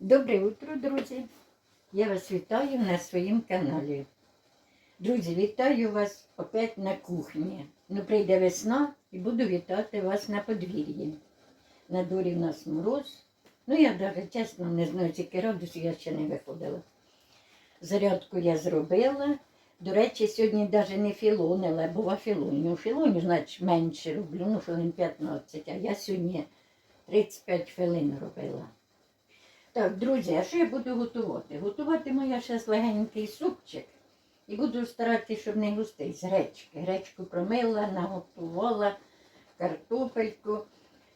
Добре утро, друзі! Я вас вітаю на своїм каналі. Друзі, вітаю вас опять на кухні. Ну, прийде весна і буду вітати вас на подвір'ї. На дворі в нас мороз. Ну, я навіть чесно не знаю, тільки радості я ще не виходила. Зарядку я зробила. До речі, сьогодні навіть не філонила, бува філоню. Філоню, значить, менше роблю, ну, хвилин 15, а я сьогодні 35 хвилин робила. Так, друзі, а що я буду готувати? Готувати моя ще легенький супчик. І буду старатися, щоб не густий, з гречки. Гречку промила, наготувала картопельку,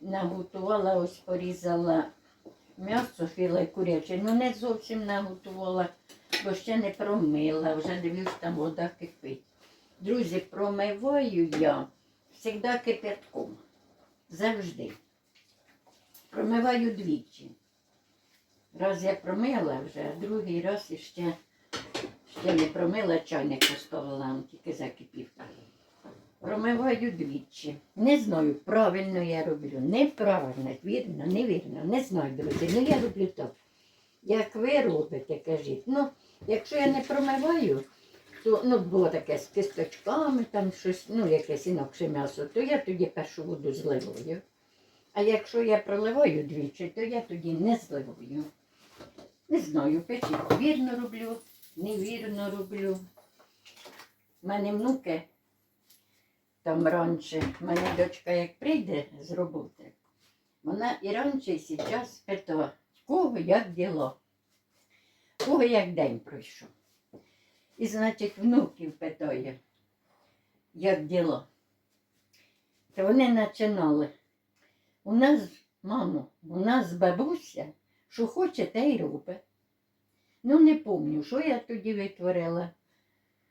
наготувала, ось порізала м'ясо філе куряче. Ну не зовсім наготувала, бо ще не промила, вже дивлюсь, там вода кипить. Друзі, промиваю я завжди кипятком. Завжди. Промиваю двічі. Раз я промила вже, а другий раз іще ще не промила, чайник поставила, тільки закипів. Промиваю двічі. Не знаю, правильно я роблю, неправильно, вірно, невірно, не знаю, друзі. Ну я роблю так. Як ви робите, кажіть. Ну, якщо я не промиваю, то ну, було таке з кисточками, там щось, ну, якесь інакше м'ясо, то я тоді першу воду зливаю. А якщо я проливаю двічі, то я тоді не зливаю. Не знаю, печі вірно роблю, невірно роблю. У мене внуки там раніше, в мене дочка як прийде з роботи, вона і раніше, і зараз питала, кого як діло, кого як день пройшов. І, значить, внуків питає, як діло. То вони починали. У нас, мамо, у нас бабуся, що хоче, те й робить. Ну, не пам'ятаю, що я тоді витворила.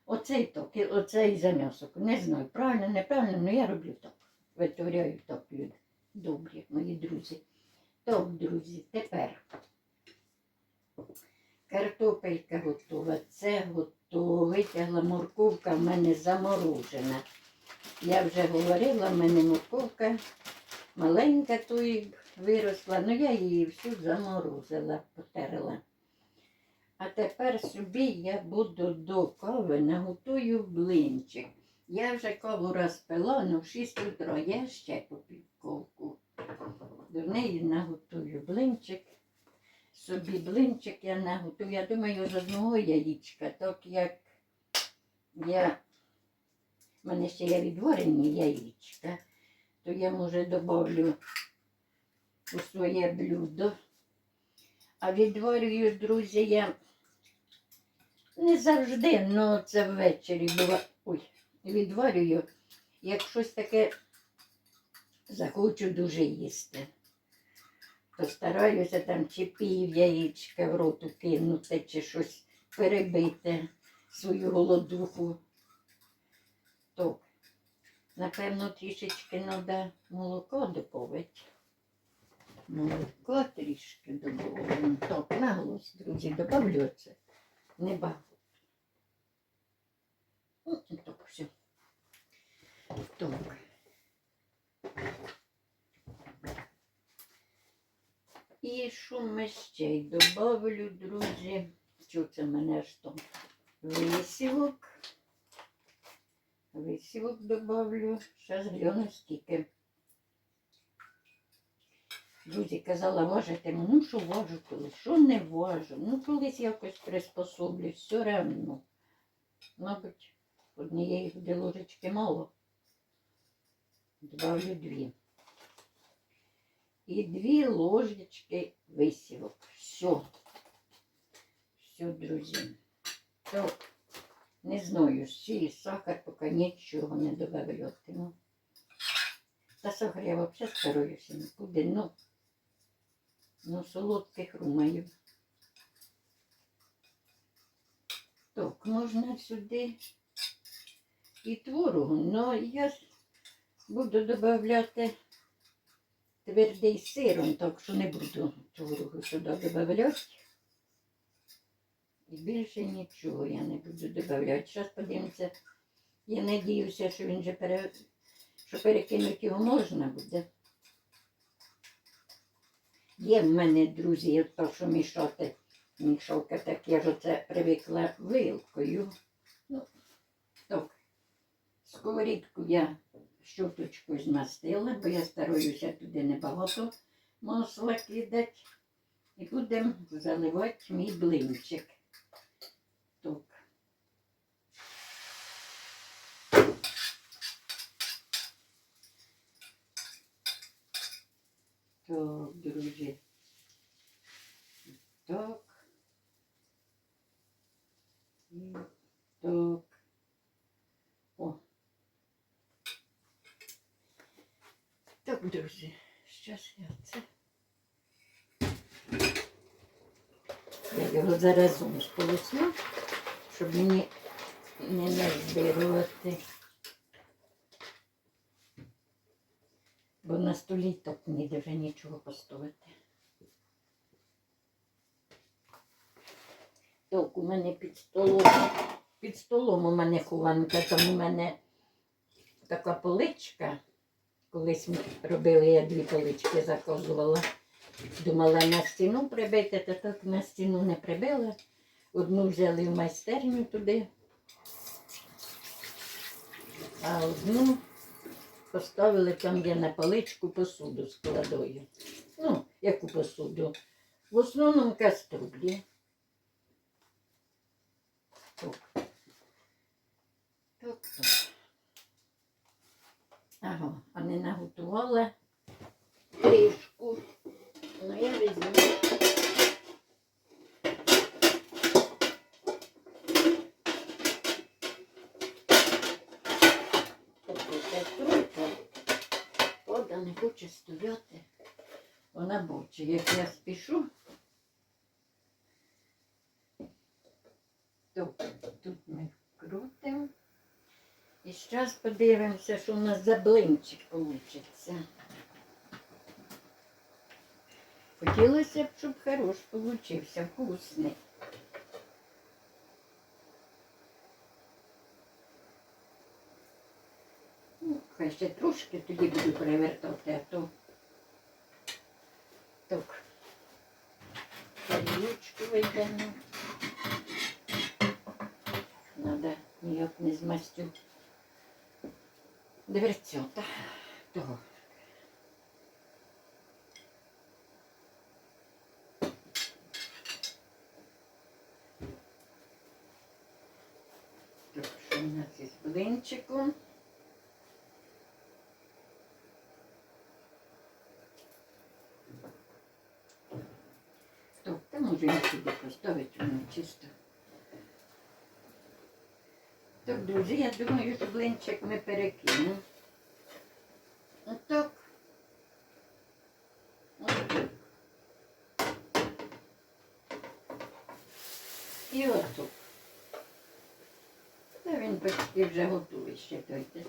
Оцей ток, і оцей зам'ясок. Не знаю, правильно, неправильно, але я роблю так. Витворяю так, люди. Добрі, мої друзі. Так, друзі, тепер. Картопелька готова, це готово. Витягла морковка в мене заморожена. Я вже говорила, в мене морковка маленька той виросла, ну я її всю заморозила, потерла. А тепер собі я буду до кави наготую блинчик. Я вже каву розпила, ну в 6 утра я ще попів ковку. До неї наготую блинчик. Собі блинчик я наготую. Я думаю, з одного яєчка, так як я, в мене ще є відварені яєчка то я, може, добавлю у своє блюдо. А відварюю, друзі, я не завжди, але це ввечері буває. Ой, відварюю, як щось таке захочу дуже їсти. То стараюся там чи пів яєчка в роту кинути, чи щось перебити свою голодуху. То Напевно, трішечки треба молоко добавити. Молоко трішки добавимо. Так, наголос, друзі, добавлю це. Небагато. Ну, і Так, все. Так. І що ми ще й добавлю, друзі? Що це мене ж там? Висівок. Висівок добавлю. Зараз гляну скільки. Друзі, казала, важити, ну що важу колись, що не важу. Ну, колись якось приспособлюсь, все рівно. Мабуть, однієї буде ложечки мало. Добавлю дві. І дві ложечки висівок. Все. Все, друзі. Так. Не знаю, сіль, сахар, поки нічого не добавлятиму. Та сахар я взагалі стараюся нікуди, ну, ну солодких румаю. Так, можна сюди і творогу, але я буду додавати твердий сиром, так що не буду творогу сюди додавати. І більше нічого я не буду додавати. Зараз подивимося. Я надіюся, що він же пере... що перекинути його можна буде. Є в мене, друзі, то, що мішати, мішалка так, я ж оце привикла вилкою. Ну, так, сковорідку я щоточку змастила, бо я стараюся туди небагато масла кидати. І будемо заливати мій блинчик. Так. Так, друзі. Так. І так. О. Так, друзі, щас я це. Я його заразом сполосну, щоб мені не назбирувати. Бо на столі так ніде вже нічого поставити. Так, у мене під столом. Під столом у мене хованка, там у мене така поличка. Колись ми робили, я дві полички заказувала. Думала на стіну прибити, та так на стіну не прибила. Одну взяли в майстерню туди, а одну поставили там, я на паличку посуду складаю. Ну, яку посуду? В основному каструлі. Так. Так. Ага, а не наготувала трішку. Ну, я візьму. Таку каструльку. Вода не хоче стояти. Вона боче. Як я спішу, то тут ми крутимо. І зараз подивимося, що у нас за блинчик вийде. Хотілося б, щоб хорош получився, вкусний. Ну, хай ще трошки тоді буду перевертати, а то так. Тарілочку вийдемо. Надо ніяк не змастю. Дверцята. Того. Так, що у нас із блинчиком? Так, та може я сюди поставити воно чисто. Так, друзі, я думаю, що блинчик ми перекинемо. Отак. Отак. І отак. Та він почти вже готовий ще дойде.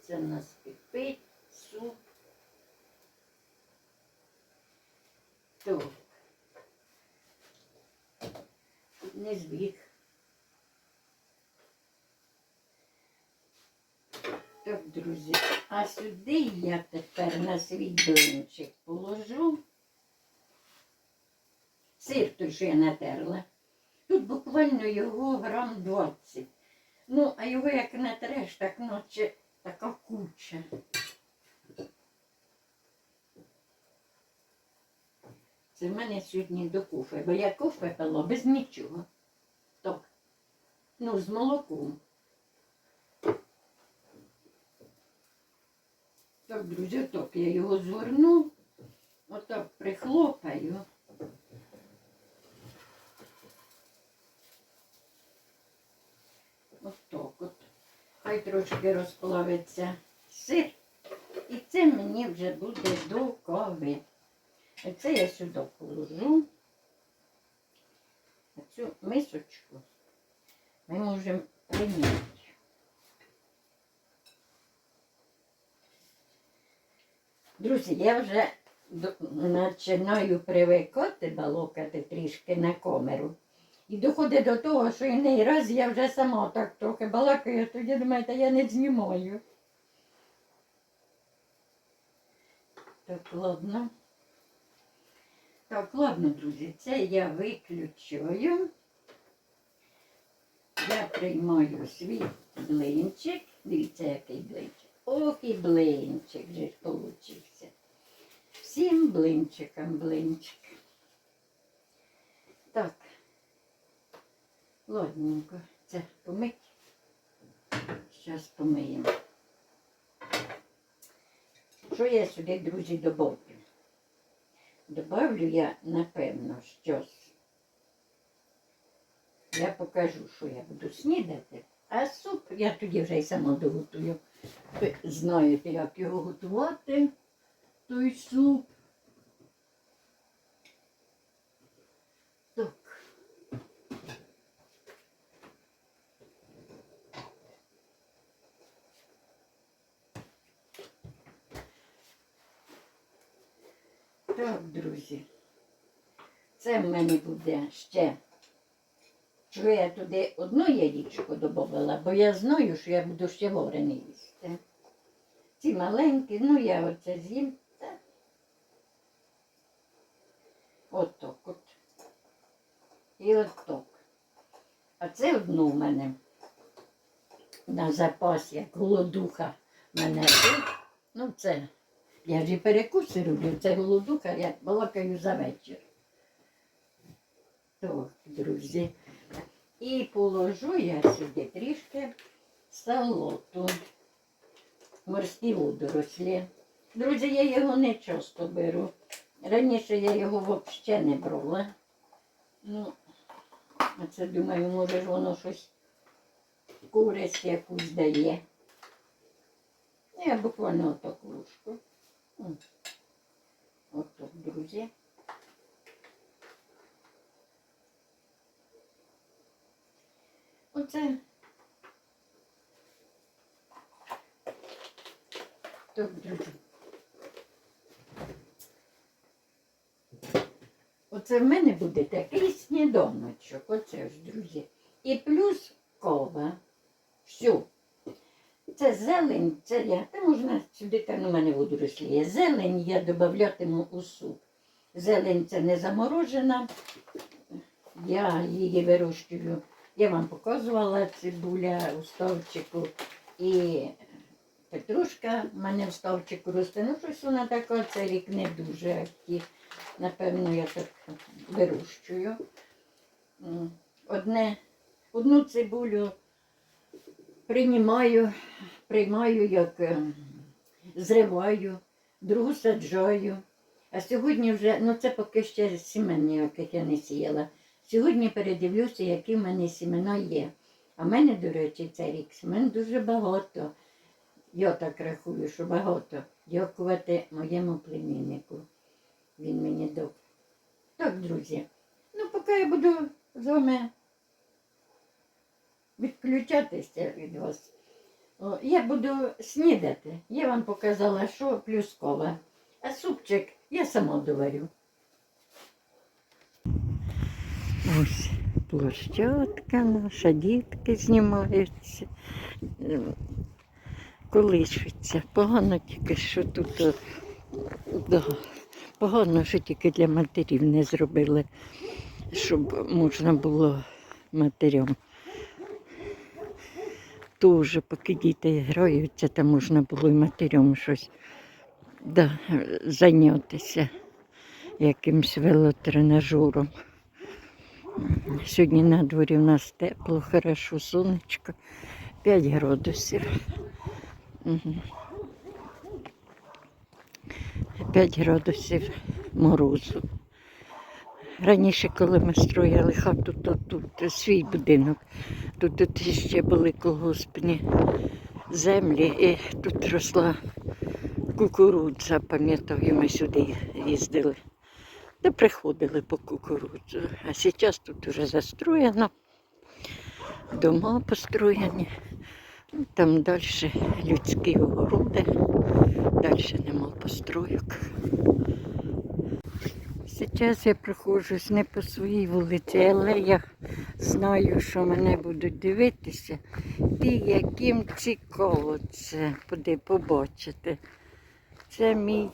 Це в нас кипить, суп. То. Тут збіг. Так, друзі, а сюди я тепер на свій блинчик положу. Сир той, що я натерла. Тут буквально його грам 20. Ну, а його як натреш, так наче така куча. Це в мене сьогодні до кофе, бо я кофе пила без нічого. Ну, з молоком. Так, друзі, отак я його згорну, отак прихлопаю. Отак от. Хай трошки розплавиться сир. І це мені вже буде до кави. Це я сюди положу. Цю мисочку ми можемо прийняти. Друзі, я вже починаю привикати балокати трішки на камеру. І доходить до того, що іний раз я вже сама так трохи балакаю, тоді думаєте, я не знімаю. Так, ладно. Так, ладно, друзі, це я виключаю. Я приймаю свій блинчик. Дивіться, який блинчик. Ох, і блинчик же получився. Всім блинчикам блинчик. Так. Ладненько, це помить. Зараз помиємо. Що я сюди, друзі, добавлю? Добавлю я, напевно, щось. Я покажу, що я буду снідати. А суп я тоді вже й сама доготую. Ви знаєте, як його готувати, той суп. Так. Так, друзі. Це в мене буде ще. Що я туди одну яєчко додавала, бо я знаю, що я буду ще варене їсти. Ці маленькі, ну я оце з'їм. Та. Отак от. І отак. А це одну в мене на запас, як голодуха мене. Ну це. Я ж і перекуси роблю, це голодуха, я балакаю за вечір. Так, друзі. І положу я сюди трішки салоту. Морські водорослі. Друзі, я його не часто беру. Раніше я його взагалі не брала. Ну, а це думаю, може ж воно щось користь якусь дає. Я буквально отаку ложку. Отак, друзі. Оце. Друзі. Оце в мене буде такий сніданочок. Оце ж, друзі. І плюс кова. Все. Це зелень, це я. Та можна сюди там у мене водорослі є. Зелень я додаватиму у суп. Зелень це не заморожена. Я її вирощую. Я вам показувала цибуля у ставчику і петрушка в мене в ставчику росте. Ну, щось вона така, цей рік не дуже актив. Напевно, я так вирощую. Одне, одну цибулю приймаю, приймаю, як е, зриваю, другу саджаю. А сьогодні вже, ну це поки ще сімен ніяких я не сіяла. Сьогодні передивлюся, які в мене сімена є. А в мене, до речі, цей рік сімен дуже багато. Я так рахую, що багато. Дякувати моєму племіннику. Він мені дав. Так, друзі. Ну, поки я буду з вами відключатися від вас. Я буду снідати. Я вам показала, що плюс кова. А супчик я сама доварю. Ось площадка наша, дітки знімаються, колишуться. Погано тільки, що тут да, погано, що тільки для матерів не зробили, щоб можна було матерям. Тоже, поки діти граються, там можна було і матерям щось да, зайнятися якимсь велотренажером. Сьогодні на дворі у нас тепло, хорошо, сонечко, 5 градусів. Мгм. 5 градусів морозу. Раніше, коли ми строїли хату, то тут свій будинок, тут, тут ще були колгоспні землі, і тут росла кукурудза, пам'ятаю, ми сюди їздили. Та приходили по кукурудзу. А зараз тут вже застроєно, дома построєні. Ну, Там далі людські огороди, далі нема построєк. Зараз я проходжусь не по своїй вулиці, але я знаю, що мене будуть дивитися. І яким цікаво це буде побачити. Це мій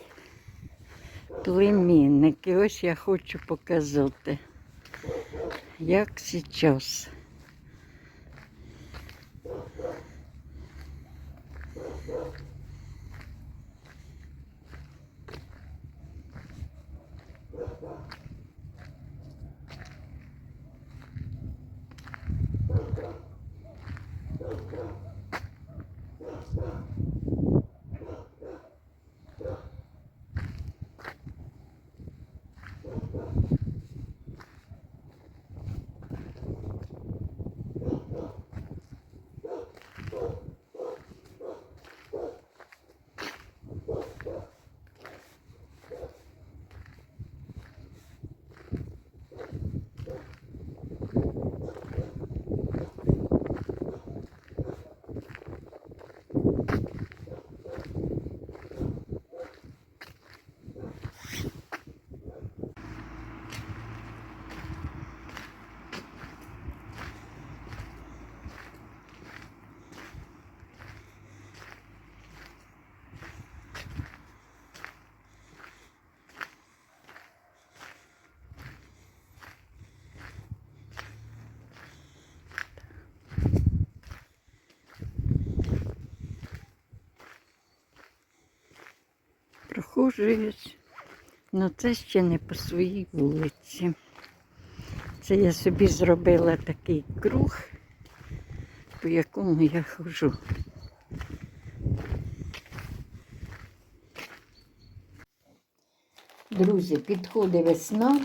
Племінники, ось я хочу показати, як зараз. Прохожуюсь, але це ще не по своїй вулиці. Це я собі зробила такий круг, по якому я ходжу. Друзі, підходить весна,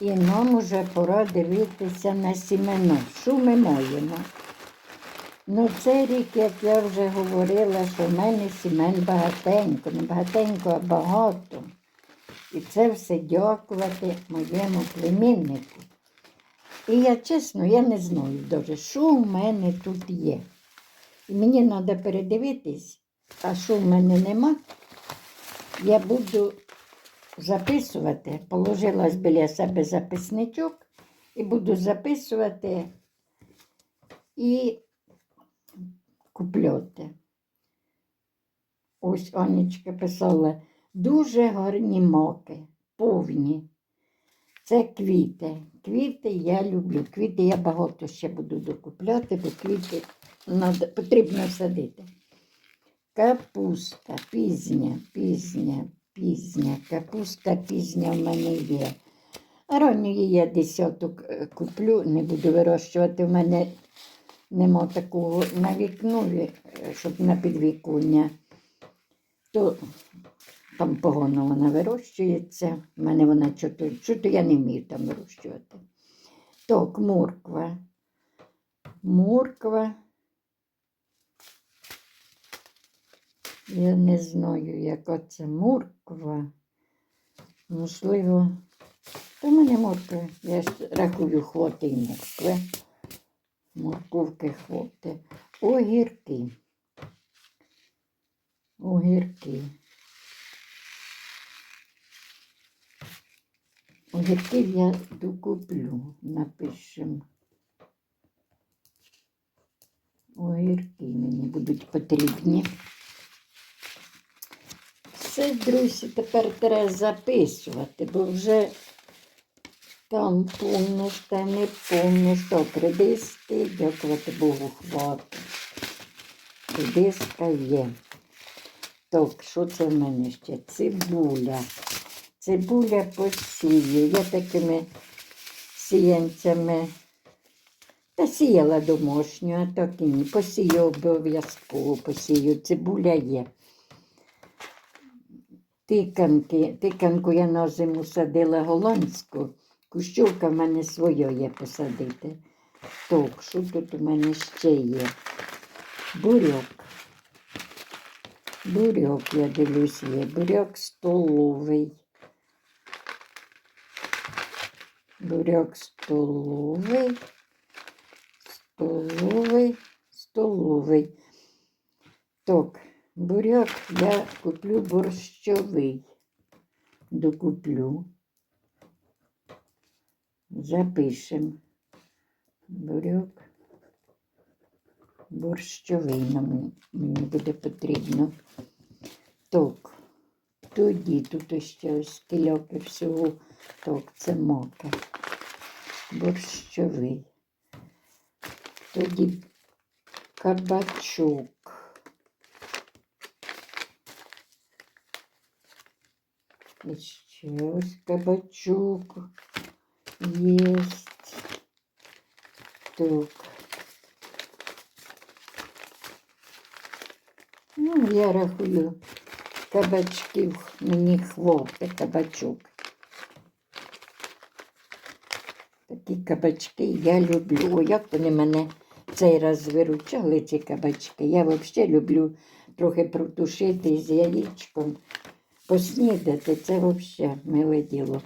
і нам уже пора дивитися на сімена. Що ми маємо? Ну, цей рік, як я вже говорила, що в мене сімен багатенько, не багатенько, а багато. І це все дякувати моєму племіннику. І я чесно, я не знаю дуже, що в мене тут є. І мені треба передивитись, а що в мене нема, я буду записувати, положила біля себе записничок і буду записувати і купляти. Ось Анечка писала, дуже гарні моки, повні. Це квіти. Квіти я люблю. Квіти я багато ще буду докупляти, бо квіти надо, потрібно садити. Капуста пізня, пізня, пізня. Капуста пізня в мене є. А ранньої я десяток е, куплю, не буду вирощувати. У мене нема такого на вікнові, е, щоб на підвіконня. То там погано вона вирощується. У мене вона чого-то, я не вмію там вирощувати. Так, морква. Морква. Я не знаю, яка це морква. Можливо, та мене морква. Я ж рахую, хватить моркви. Морковки хватить. Огірки. Огірки. Огірків я докуплю, напишем. Огірки мені будуть потрібні. Все, друзі, тепер треба записувати, бо вже там помниш, та не помниш. Так, редиски, дякувати Богу, хватить. Редиска є. Так, що це в мене ще? Цибуля. Цибуля посію. Я такими сіянцями та сіяла домашню, а так і ні. Посію обов'язково посію. Цибуля є. Тиканки. Тиканку я на зиму садила голландську. Кущовка в мене своя є посадити. Так, що тут у мене ще є? Буряк. Буряк, я дивлюсь, є. Буряк столовий. Буряк столовий. Столовий, столовий. Так, буряк я куплю борщовий. Докуплю. Запишем. Буряк. Борщовий нам мені буде потрібно. Так. тоді тут ще ось кільоки всього. Так, це мока. Борщовий. Тоді кабачок. І ще ось кабачок єсть. Так. Ну, я рахую, кабачків мені хватить кабачок. Такі кабачки я люблю. О, як вони мене цей раз виручали, ці кабачки. Я взагалі люблю трохи протушити з яєчком, поснідати. Це взагалі миле діло.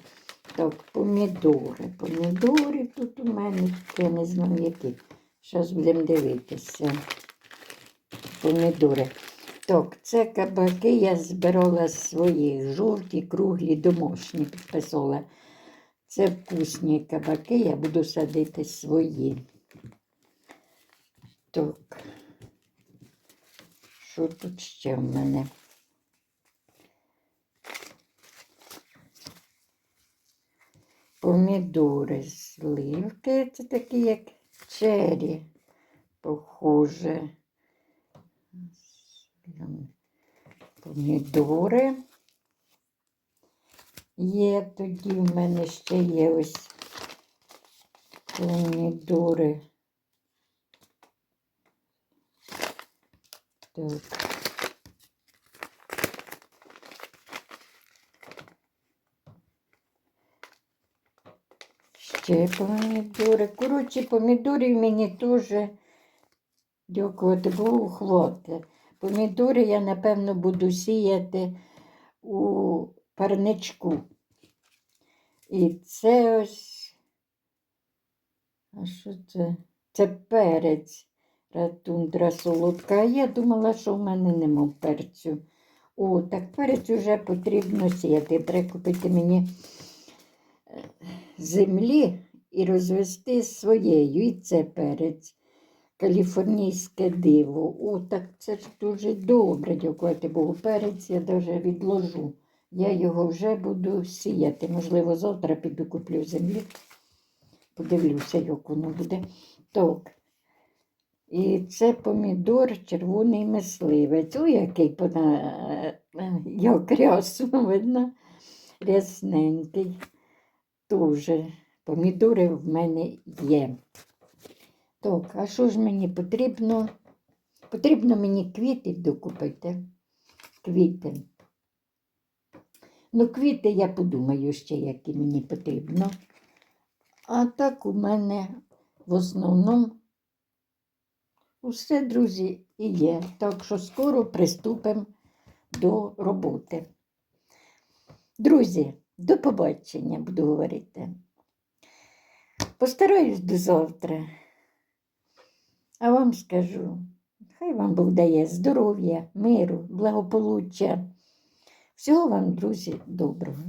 Так, помідори. Помідори тут у мене, я не знаю які. Зараз будемо дивитися. Помідори. Так, це кабаки я збирала з своїх жовті, круглі, домашні підписала. Це вкусні кабаки, я буду садити свої. Так. Що тут ще в мене? Помідори, сливки, це такі, як чері, похоже. Помідори. Є тоді в мене ще є ось помідори. Так. Ще помідори. Коротше, помідорів мені теж, дякувати Богу, хватить. Помідори я, напевно, буду сіяти у парничку. І це ось. А що це? Це перець. Ратундра солодка. Я думала, що в мене нема перцю. О, так перець вже потрібно сіяти. Треба купити мені землі і розвести своєю. І це перець. Каліфорнійське диво. О, так це ж дуже добре, дякувати Богу. Перець я навіть відложу. Я його вже буду сіяти. Можливо, завтра піду куплю землі. Подивлюся, як воно буде. Так. І це помідор червоний мисливець. Ой, який пона... як рясу, видно, рясненький. Дуже помідори в мене є. Так, а що ж мені потрібно? Потрібно мені квіти докупити. Квіти. Ну, квіти я подумаю ще, які мені потрібно. А так у мене в основному усе, друзі, і є. Так що скоро приступимо до роботи. Друзі, до побачення, буду говорити. Постараюсь до завтра. А вам скажу, хай вам Бог дає здоров'я, миру, благополуччя. Всього вам, друзі, доброго.